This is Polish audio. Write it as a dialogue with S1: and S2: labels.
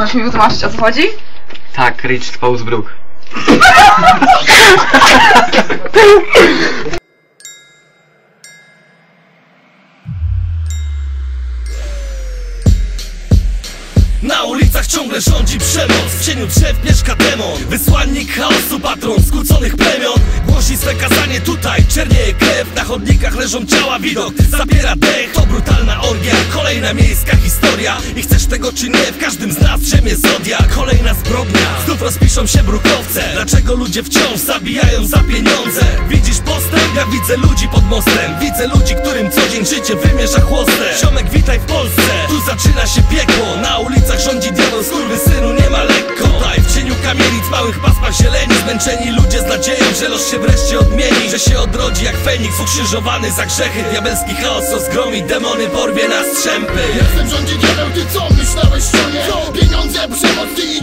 S1: Możesz mi wytłumaczyć o co chodzi?
S2: Tak, Rich Spacebrook.
S3: Na ulicach ciągle rządzi przemoc. W cieniu drzew mieszka demon. Wysłannik chaosu, patron skłóconych plemion. Głosi swe kazanie tutaj. Czernieje krew, na chodnikach leżą ciała Widok. Zabiera dech, to miejska historia. I chcesz tego czy nie, w każdym z nas drzemie zodiak. Kolejna zbrodnia, znów rozpiszą się brukowce. Dlaczego ludzie wciąż zabijają za pieniądze? Widzisz postęp? Ja widzę ludzi pod mostem. Widzę ludzi, którym co dzień życie wymierza chłostem. Ziomek witaj zieleni Zmęczeni ludzie z nadzieją, że los się wreszcie odmieni Że się odrodzi jak Feniks ukrzyżowany za grzechy Diabelski chaos rozgromi, demony porwie na strzępy
S4: Jestem rządzi diabeł, ty co myślałeś o nie? Pieniądze, przemoc, ty i